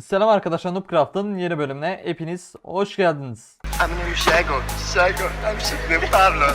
Selam arkadaşlar Noobcraft'ın yeni bölümüne hepiniz hoş geldiniz. I'm new Shago, Shago, I'm Super Pablo.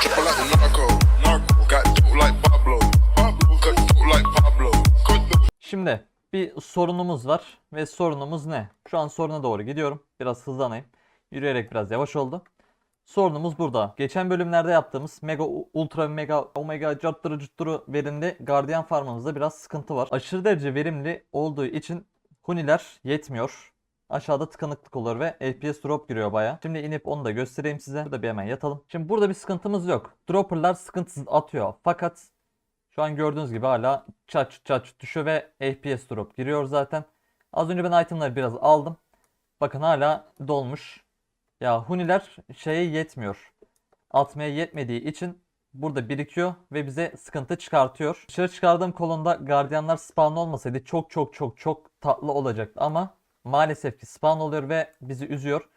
Triple like the narco, narco. Got dope like Pablo, Pablo. Got dope like Pablo. Got dope. Şimdi bir sorunumuz var ve sorunumuz ne? Şu an soruna doğru gidiyorum. Biraz hızlanayım. Yürüyerek biraz yavaş oldu. Sorunumuz burada. Geçen bölümlerde yaptığımız mega ultra mega omega carttırı cırttırı verimli gardiyan farmımızda biraz sıkıntı var. Aşırı derece verimli olduğu için huniler yetmiyor. Aşağıda tıkanıklık olur ve FPS drop giriyor baya. Şimdi inip onu da göstereyim size. Burada bir hemen yatalım. Şimdi burada bir sıkıntımız yok. Dropperlar sıkıntısız atıyor. Fakat şu an gördüğünüz gibi hala çaç çaç düşüyor ve FPS drop giriyor zaten. Az önce ben itemları biraz aldım. Bakın hala dolmuş. Ya huniler şeye yetmiyor. Atmaya yetmediği için burada birikiyor ve bize sıkıntı çıkartıyor. Dışarı çıkardığım kolonda gardiyanlar spawn olmasaydı çok çok çok çok tatlı olacaktı ama maalesef ki spawn oluyor ve bizi üzüyor.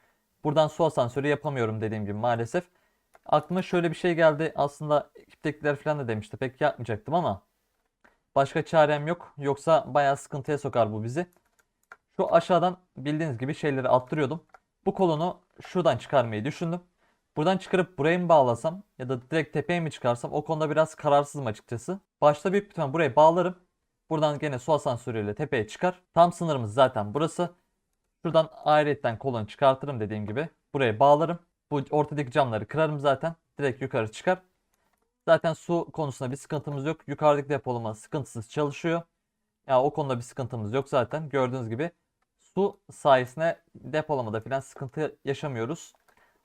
Buradan su asansörü yapamıyorum dediğim gibi maalesef. Aklıma şöyle bir şey geldi. Aslında ekiptekiler falan da demişti. Pek yapmayacaktım ama başka çarem yok. Yoksa bayağı sıkıntıya sokar bu bizi. Şu aşağıdan bildiğiniz gibi şeyleri attırıyordum. Bu kolonu şuradan çıkarmayı düşündüm. Buradan çıkarıp buraya mı bağlasam ya da direkt tepeye mi çıkarsam o konuda biraz kararsızım açıkçası. Başta büyük ihtimal buraya bağlarım. Buradan gene su asansörüyle tepeye çıkar. Tam sınırımız zaten burası. Şuradan ayrıyetten kolonu çıkartırım dediğim gibi. Buraya bağlarım. Bu ortadaki camları kırarım zaten. Direkt yukarı çıkar. Zaten su konusunda bir sıkıntımız yok. Yukarıdaki depolama sıkıntısız çalışıyor. Ya o konuda bir sıkıntımız yok zaten. Gördüğünüz gibi su sayesinde depolamada falan sıkıntı yaşamıyoruz.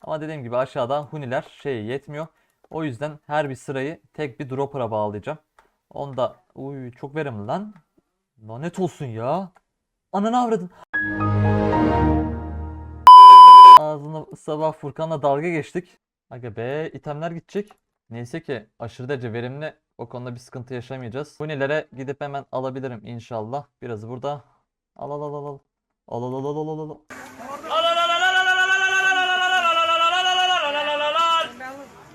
Ama dediğim gibi aşağıda huniler şeye yetmiyor. O yüzden her bir sırayı tek bir dropper'a bağlayacağım. Onda uy çok verimli lan. Lanet olsun ya. Ananı avradın. Ağzını sabah Furkan'la dalga geçtik. Aga be itemler gidecek. Neyse ki aşırı derece verimli. O konuda bir sıkıntı yaşamayacağız. Hunilere gidip hemen alabilirim inşallah. Biraz burada. Al al al al al. Al al al al al al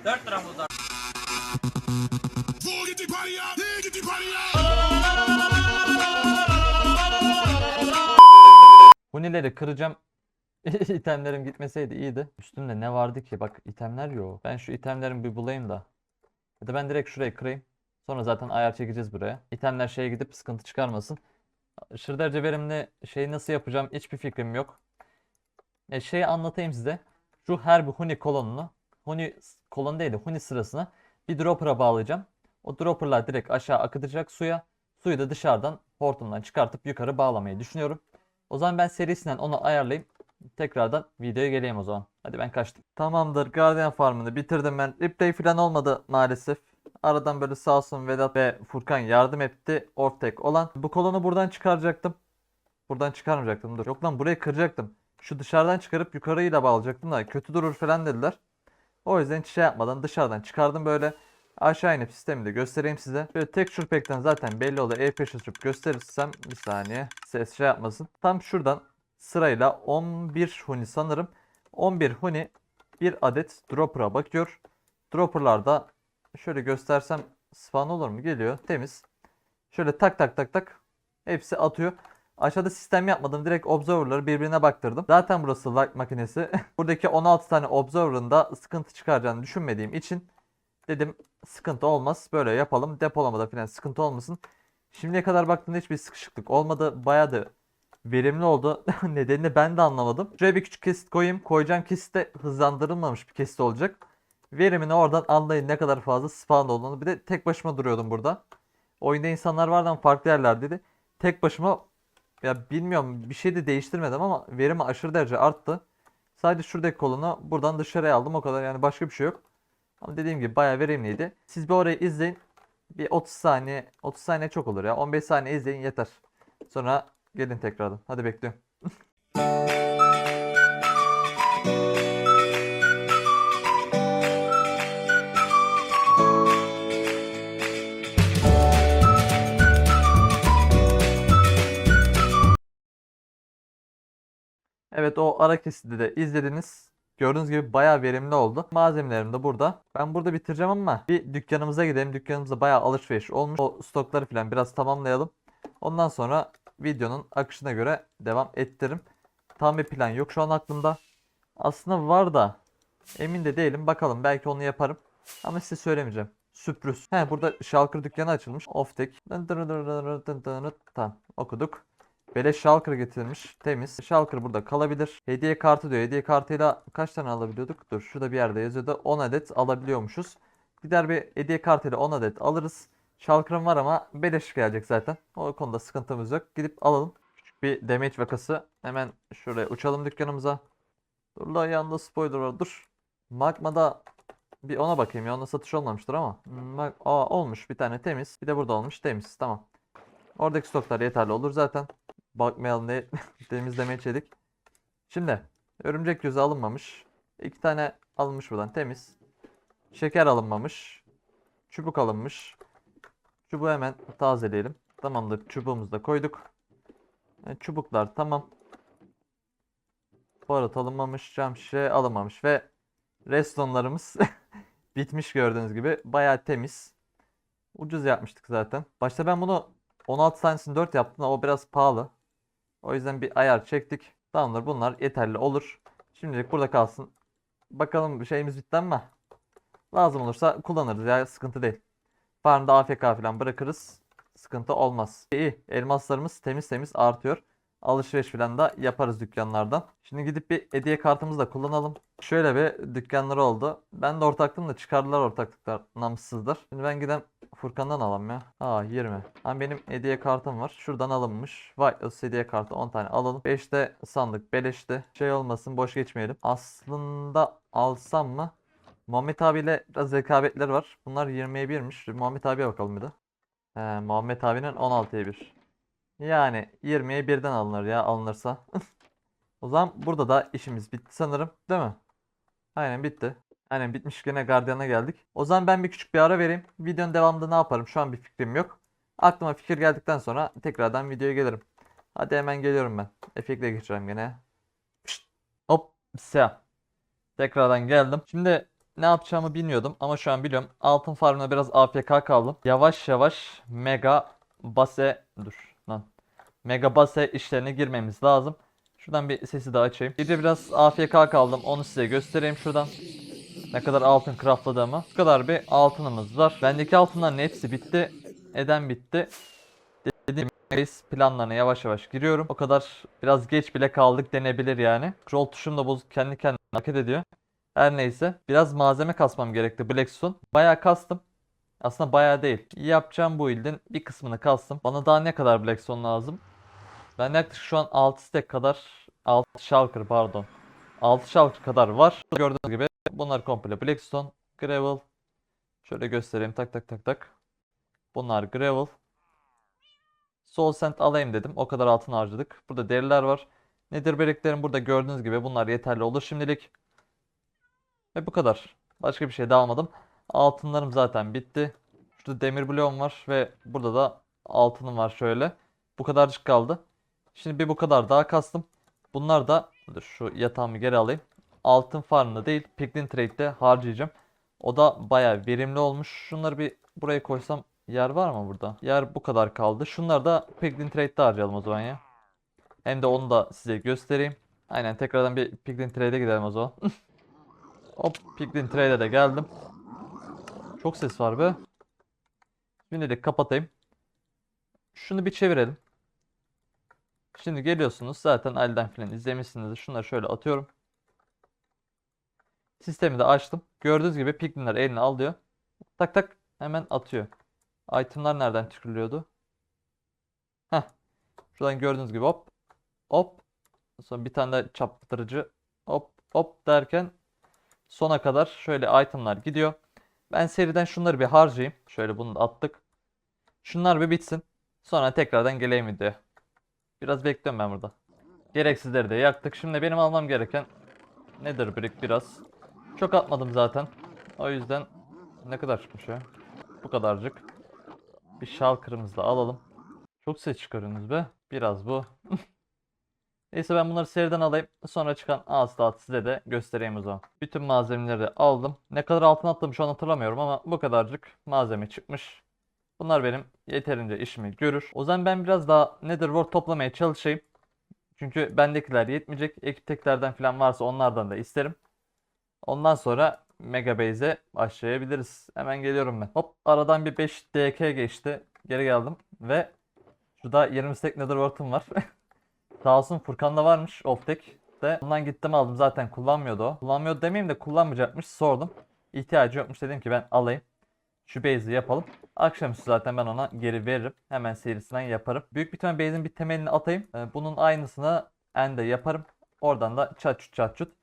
al. Get the party out. Get the party out. Hunileri kıracağım. İtemlerim gitmeseydi iyiydi. Üstümde ne vardı ki? Bak itemler yok. Ben şu itemlerimi bir bulayım da. Ya da ben direkt şurayı kırayım. Sonra zaten ayar çekeceğiz buraya. İtemler şeye gidip sıkıntı çıkarmasın. Aşırı derece verimli şeyi nasıl yapacağım hiçbir fikrim yok. E, şeyi anlatayım size. Şu her bir Huni kolonunu, Huni kolon değil de Huni sırasına bir dropper'a bağlayacağım. O dropper'lar direkt aşağı akıtacak suya. Suyu da dışarıdan hortumdan çıkartıp yukarı bağlamayı düşünüyorum. O zaman ben serisinden onu ayarlayayım. Tekrardan videoya geleyim o zaman. Hadi ben kaçtım. Tamamdır. Guardian Farm'ını bitirdim ben. Replay falan olmadı maalesef. Aradan böyle sağ olsun Vedat ve Furkan yardım etti. Ortek olan. Bu kolonu buradan çıkaracaktım. Buradan çıkarmayacaktım. Dur. Yok lan burayı kıracaktım. Şu dışarıdan çıkarıp yukarıyı da bağlayacaktım da kötü durur falan dediler. O yüzden hiç şey yapmadan dışarıdan çıkardım böyle. Aşağı inip sistemi de göstereyim size. Böyle texture pack'ten zaten belli oluyor. E5 açıp gösterirsem bir saniye ses şey yapmasın. Tam şuradan sırayla 11 huni sanırım. 11 huni bir adet dropper'a bakıyor. Dropper'larda şöyle göstersem spawn olur mu? Geliyor. Temiz. Şöyle tak tak tak tak hepsi atıyor. Aşağıda sistem yapmadım. Direkt observer'ları birbirine baktırdım. Zaten burası light makinesi. Buradaki 16 tane observer'ın da sıkıntı çıkaracağını düşünmediğim için dedim sıkıntı olmaz. Böyle yapalım. Depolamada falan sıkıntı olmasın. Şimdiye kadar baktığımda hiçbir sıkışıklık olmadı. Bayağı da verimli oldu. Nedenini ben de anlamadım. Şuraya bir küçük kesit koyayım. Koyacağım kesit de hızlandırılmamış bir kesit olacak. Verimini oradan anlayın ne kadar fazla spawn olduğunu. Bir de tek başıma duruyordum burada. Oyunda insanlar vardı ama farklı yerlerdeydi. Tek başıma ya bilmiyorum bir şey de değiştirmedim ama verimi aşırı derece arttı. Sadece şuradaki kolunu buradan dışarıya aldım o kadar yani başka bir şey yok. Ama dediğim gibi bayağı verimliydi. Siz bir orayı izleyin. Bir 30 saniye 30 saniye çok olur ya. 15 saniye izleyin yeter. Sonra gelin tekrardan. Hadi bekliyorum. Evet o ara kesiti de izlediniz. Gördüğünüz gibi bayağı verimli oldu. Malzemelerim de burada. Ben burada bitireceğim ama bir dükkanımıza gidelim. Dükkanımızda bayağı alışveriş olmuş. O stokları falan biraz tamamlayalım. Ondan sonra videonun akışına göre devam ettiririm. Tam bir plan yok şu an aklımda. Aslında var da emin de değilim. Bakalım belki onu yaparım. Ama size söylemeyeceğim. Sürpriz. He burada Shulker dükkanı açılmış. Oftek. Tamam okuduk. Beleş Shulker getirilmiş. Temiz. Shulker burada kalabilir. Hediye kartı diyor. Hediye kartıyla kaç tane alabiliyorduk? Dur şurada bir yerde yazıyordu. 10 adet alabiliyormuşuz. Gider bir hediye kartıyla 10 adet alırız. Shulker'ım var ama beleş gelecek zaten. O konuda sıkıntımız yok. Gidip alalım. Küçük bir damage vakası. Hemen şuraya uçalım dükkanımıza. Dur la yanında spoiler var. Dur. Magma'da bir ona bakayım ya. Onda satış olmamıştır ama. Aa olmuş. Bir tane temiz. Bir de burada olmuş. Temiz. Tamam. Oradaki stoklar yeterli olur zaten. Bakmayalım diye temizlemeye çedik. Şimdi örümcek gözü alınmamış. İki tane alınmış buradan temiz. Şeker alınmamış. Çubuk alınmış. Çubuğu hemen tazeleyelim. Tamamdır. Çubuğumuzu da koyduk. E, çubuklar tamam. Baharat alınmamış. Cam şişe alınmamış. Ve restonlarımız bitmiş gördüğünüz gibi. Bayağı temiz. Ucuz yapmıştık zaten. Başta ben bunu 16 tanesini 4 yaptım ama o biraz pahalı. O yüzden bir ayar çektik. Tamamdır bunlar yeterli olur. Şimdilik burada kalsın. Bakalım şeyimiz bitti ama lazım olursa kullanırız ya sıkıntı değil. Farmda AFK falan bırakırız. Sıkıntı olmaz. İyi elmaslarımız temiz temiz artıyor. Alışveriş falan da yaparız dükkanlardan. Şimdi gidip bir hediye kartımızı da kullanalım. Şöyle bir dükkanları oldu. Ben de ortaklığım da çıkardılar ortaklıklar namussuzdur. Şimdi ben giden Furkan'dan alalım ya. Aa 20. Ama benim hediye kartım var. Şuradan alınmış. Whitelist hediye kartı 10 tane alalım. 5'te sandık beleşti. Şey olmasın boş geçmeyelim. Aslında alsam mı? Muhammed abiyle biraz rekabetleri var. Bunlar 20'ye 1'miş. Muhammed abiye bakalım bir de. He, Muhammed abinin 16'ya 1. Yani 20'ye 1'den alınır ya alınırsa. O zaman burada da işimiz bitti sanırım. Değil mi? Aynen bitti. Aynen bitmiş gene Guardian'a geldik. O zaman ben bir küçük bir ara vereyim. Videonun devamında ne yaparım? Şu an bir fikrim yok. Aklıma fikir geldikten sonra tekrardan videoya gelirim. Hadi hemen geliyorum ben. Efektle geçeceğim gene. Pişt. Hop. Siyah. Tekrardan geldim. Şimdi ne yapacağımı bilmiyordum ama şu an biliyorum. Altın farmına biraz AFK kaldım. Yavaş yavaş mega base dur lan. Mega base işlerine girmemiz lazım. Şuradan bir sesi de açayım. Gece biraz AFK kaldım. Onu size göstereyim şuradan. Ne kadar altın craftladığımı. Bu kadar bir altınımız var. Bendeki altınların hepsi bitti. Eden bitti. Dediğim gibi planlarına yavaş yavaş giriyorum. O kadar biraz geç bile kaldık denebilir yani. Scroll tuşum da bozuk kendi kendine hareket ediyor. Her neyse. Biraz malzeme kasmam gerekti Blackstone. Bayağı kastım. Aslında bayağı değil. Yapacağım bu ildin bir kısmını kastım. Bana daha ne kadar Blackstone lazım? Ben yaklaşık şu an 6 stack kadar 6 shulker pardon. 6 shulker kadar var. Gördüğünüz gibi bunlar komple Blackstone, Gravel. Şöyle göstereyim tak tak tak tak. Bunlar Gravel. Soul Sand alayım dedim. O kadar altın harcadık. Burada deriler var. Nedir biriklerim burada gördüğünüz gibi bunlar yeterli olur şimdilik. Ve bu kadar. Başka bir şey daha almadım. Altınlarım zaten bitti. Şurada demir bloğum var ve burada da altınım var şöyle. Bu kadarcık kaldı. Şimdi bir bu kadar daha kastım. Bunlar da dur şu yatağımı geri alayım. Altın farmında değil Piglin Trade'de harcayacağım. O da bayağı verimli olmuş. Şunları bir buraya koysam yer var mı burada? Yer bu kadar kaldı. Şunları da Piglin Trade'de harcayalım o zaman ya. Hem de onu da size göstereyim. Aynen tekrardan bir Piglin Trade'e gidelim o zaman. Hop Piglin Trade'e de geldim. Çok ses var be. Şimdilik kapatayım. Şunu bir çevirelim. Şimdi geliyorsunuz zaten elden filan izlemişsiniz. Şunları şöyle atıyorum. Sistemi de açtım. Gördüğünüz gibi piglinler eline alıyor. Tak tak hemen atıyor. Itemlar nereden tükürülüyordu? Heh. Şuradan gördüğünüz gibi hop hop. Sonra bir tane de çaptırıcı hop hop derken sona kadar şöyle itemlar gidiyor. Ben seriden şunları bir harcayayım. Şöyle bunu da attık. Şunlar bir bitsin. Sonra tekrardan geleyim videoya. Biraz bekliyorum ben burada. Gereksizleri de yaktık. Şimdi benim almam gereken nedir brick biraz. Çok atmadım zaten. O yüzden ne kadar çıkmış ya? Bu kadarcık. Bir şal kırmızı da alalım. Çok ses çıkarıyorsunuz be. Biraz bu. Neyse ben bunları seriden alayım. Sonra çıkan dağıtı size de göstereyim o zaman. Bütün malzemeleri de aldım. Ne kadar altın attım şu an hatırlamıyorum ama bu kadarcık malzeme çıkmış. Bunlar benim yeterince işimi görür. O zaman ben biraz daha Netherworld toplamaya çalışayım. Çünkü bendekiler yetmeyecek. Ekiptekilerden falan varsa onlardan da isterim. Ondan sonra Megabase'e başlayabiliriz. Hemen geliyorum ben. Hop aradan bir 5 DK geçti. Geri geldim ve şurada 20 stack Netherworld'um var. Sağ olsun Furkan'da varmış Optek de. Ondan gittim aldım zaten kullanmıyordu o. Kullanmıyordu demeyeyim de kullanmayacakmış sordum. İhtiyacı yokmuş dedim ki ben alayım. Şu base'i yapalım. Akşamüstü zaten ben ona geri veririm. Hemen serisinden yaparım. Büyük bir tane base'in bir temelini atayım. Ee, Bunun aynısını ende yaparım. Oradan da çat çut çat çut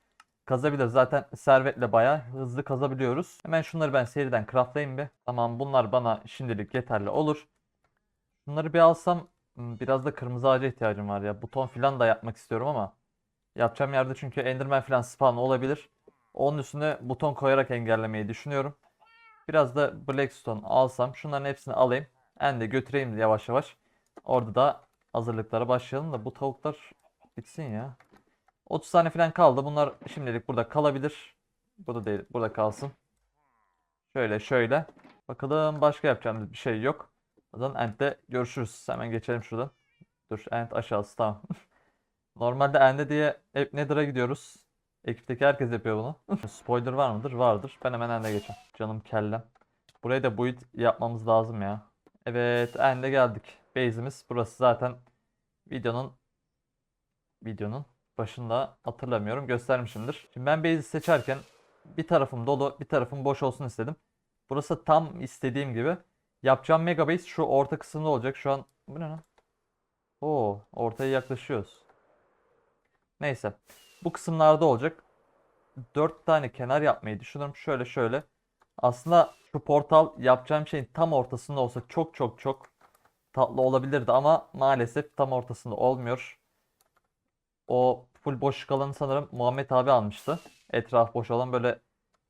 kazabiliriz. Zaten servetle bayağı hızlı kazabiliyoruz. Hemen şunları ben seriden craftlayayım bir. Tamam bunlar bana şimdilik yeterli olur. Bunları bir alsam hmm, biraz da kırmızı ağaca ihtiyacım var ya. Buton falan da yapmak istiyorum ama yapacağım yerde çünkü Enderman falan spawn olabilir. Onun üstüne buton koyarak engellemeyi düşünüyorum. Biraz da Blackstone alsam şunların hepsini alayım. En de götüreyim yavaş yavaş. Orada da hazırlıklara başlayalım da bu tavuklar bitsin ya. 30 tane falan kaldı. Bunlar şimdilik burada kalabilir. Burada değil, burada kalsın. Şöyle şöyle. Bakalım başka yapacağımız bir şey yok. O zaman End'de görüşürüz. Hemen geçelim şuradan. Dur End aşağısı tamam. Normalde End'e diye hep Nether'a gidiyoruz. Ekipteki herkes yapıyor bunu. Spoiler var mıdır? Vardır. Ben hemen End'e geçeyim. Canım kellem. Buraya da build yapmamız lazım ya. Evet End'e geldik. Base'imiz burası zaten videonun videonun başında hatırlamıyorum göstermişimdir. Şimdi ben base'i seçerken bir tarafım dolu bir tarafım boş olsun istedim. Burası tam istediğim gibi. Yapacağım mega base şu orta kısımda olacak. Şu an bu ne lan? Oo, ortaya yaklaşıyoruz. Neyse. Bu kısımlarda olacak. 4 tane kenar yapmayı düşünüyorum. Şöyle şöyle. Aslında şu portal yapacağım şeyin tam ortasında olsa çok çok çok tatlı olabilirdi ama maalesef tam ortasında olmuyor. O full boşluk alanı sanırım Muhammed abi almıştı. Etraf boş olan böyle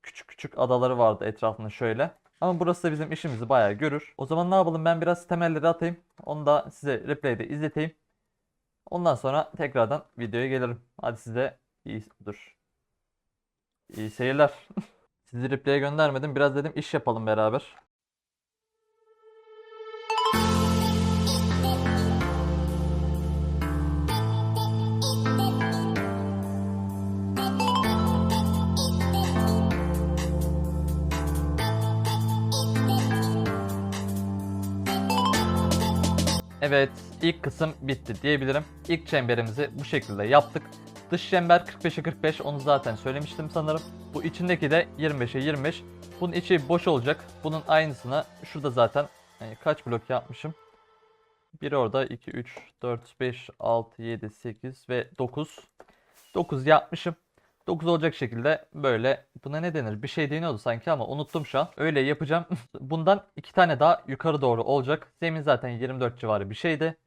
küçük küçük adaları vardı etrafında şöyle. Ama burası da bizim işimizi bayağı görür. O zaman ne yapalım ben biraz temelleri atayım. Onu da size replay'de izleteyim. Ondan sonra tekrardan videoya gelirim. Hadi size iyi dur. İyi seyirler. Sizi replay'e göndermedim. Biraz dedim iş yapalım beraber. Evet, ilk kısım bitti diyebilirim. İlk çemberimizi bu şekilde yaptık. Dış çember 45'e 45 onu zaten söylemiştim sanırım. Bu içindeki de 25'e 25. Bunun içi boş olacak. Bunun aynısını şurada zaten e, kaç blok yapmışım? Bir orada 2, 3, 4, 5, 6, 7, 8 ve 9. 9 yapmışım. 9 olacak şekilde böyle buna ne denir? Bir şey deniyordu sanki ama unuttum şu an. Öyle yapacağım. Bundan iki tane daha yukarı doğru olacak. Zemin zaten 24 civarı bir şeydi.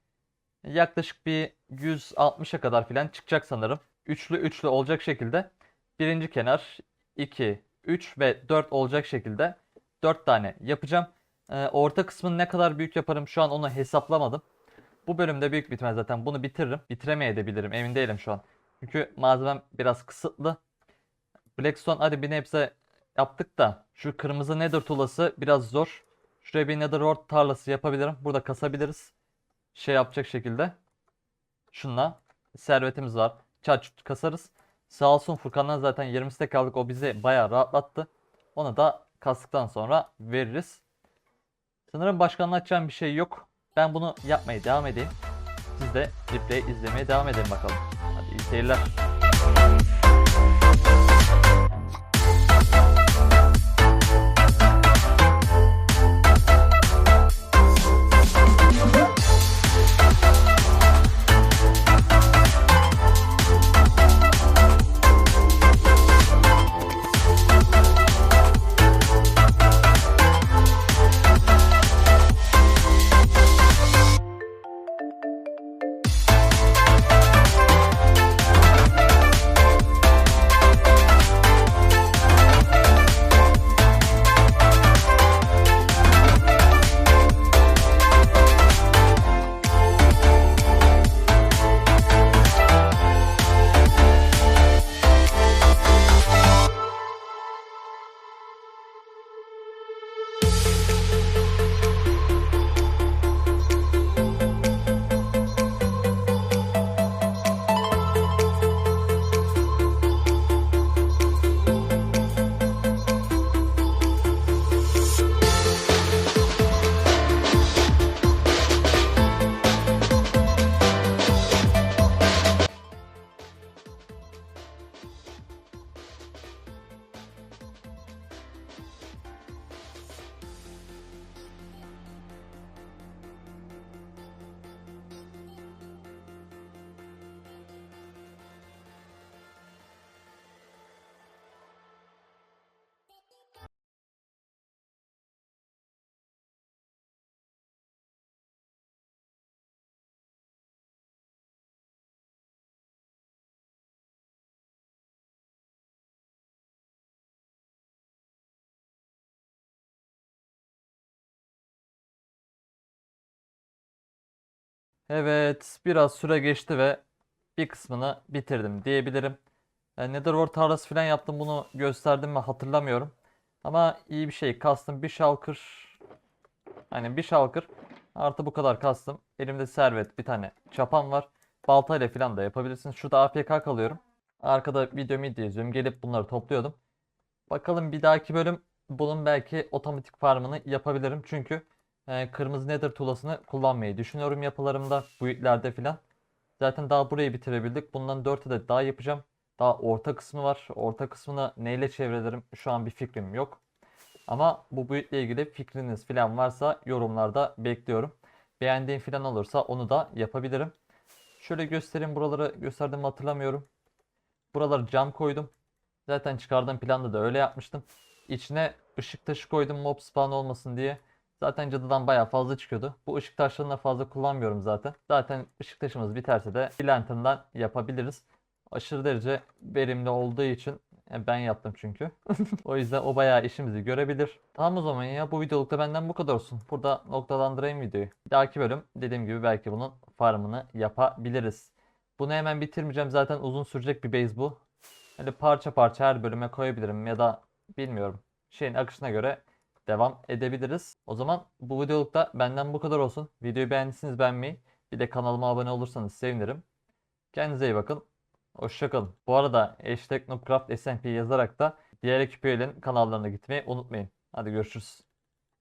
Yaklaşık bir 160'a kadar filan çıkacak sanırım. Üçlü üçlü olacak şekilde birinci kenar 2, 3 ve 4 olacak şekilde 4 tane yapacağım. Ee, orta kısmını ne kadar büyük yaparım şu an onu hesaplamadım. Bu bölümde büyük bitmez zaten bunu bitiririm. Bitiremeyebilirim emin değilim şu an. Çünkü malzemem biraz kısıtlı. Blackstone hadi bir nebze yaptık da şu kırmızı nether tulası biraz zor. Şuraya bir netherworld tarlası yapabilirim. Burada kasabiliriz. Şey yapacak şekilde. Şunla servetimiz var. Çarçut kasarız. Sağ olsun Furkan'dan zaten 20 stack aldık. O bizi bayağı rahatlattı. Ona da kastıktan sonra veririz. Sanırım başka anlatacağım bir şey yok. Ben bunu yapmaya devam edeyim. Siz de replay izlemeye devam edin bakalım. Hadi iyi seyirler. Evet, biraz süre geçti ve bir kısmını bitirdim diyebilirim. E, Netherworld tarlası falan yaptım bunu gösterdim mi hatırlamıyorum. Ama iyi bir şey kastım bir şalkır. Hani bir şalkır artı bu kadar kastım. Elimde servet bir tane çapam var. Baltayla falan da yapabilirsiniz. Şurada AFK kalıyorum. Arkada video video izliyorum. Gelip bunları topluyordum. Bakalım bir dahaki bölüm bunun belki otomatik farmını yapabilirim. Çünkü e, kırmızı nether tuğlasını kullanmayı düşünüyorum yapılarımda, build'lerde filan. Zaten daha burayı bitirebildik. Bundan 4 adet daha yapacağım. Daha orta kısmı var. Orta kısmını neyle çevrelerim şu an bir fikrim yok. Ama bu ile ilgili fikriniz filan varsa yorumlarda bekliyorum. Beğendiğim filan olursa onu da yapabilirim. Şöyle göstereyim buraları gösterdiğimi hatırlamıyorum. Buraları cam koydum. Zaten çıkardığım planda da öyle yapmıştım. İçine ışık taşı koydum mob spawn olmasın diye. Zaten cadıdan bayağı fazla çıkıyordu. Bu ışık taşlarını da fazla kullanmıyorum zaten. Zaten ışık taşımız biterse de bir yapabiliriz. Aşırı derece verimli olduğu için e, ben yaptım çünkü. O yüzden o bayağı işimizi görebilir. Tamam o zaman ya bu videolukta benden bu kadar olsun. Burada noktalandırayım videoyu. Bir dahaki bölüm dediğim gibi belki bunun farmını yapabiliriz. Bunu hemen bitirmeyeceğim zaten uzun sürecek bir base bu. Hani parça parça her bölüme koyabilirim ya da bilmiyorum. Şeyin akışına göre devam edebiliriz. O zaman bu videolukta benden bu kadar olsun. Videoyu beğendiyseniz beğenmeyi, bir de kanalıma abone olursanız sevinirim. Kendinize iyi bakın. Hoşçakalın. Bu arada hashtag SMP yazarak da diğer ekip üyelerin kanallarına gitmeyi unutmayın. Hadi görüşürüz.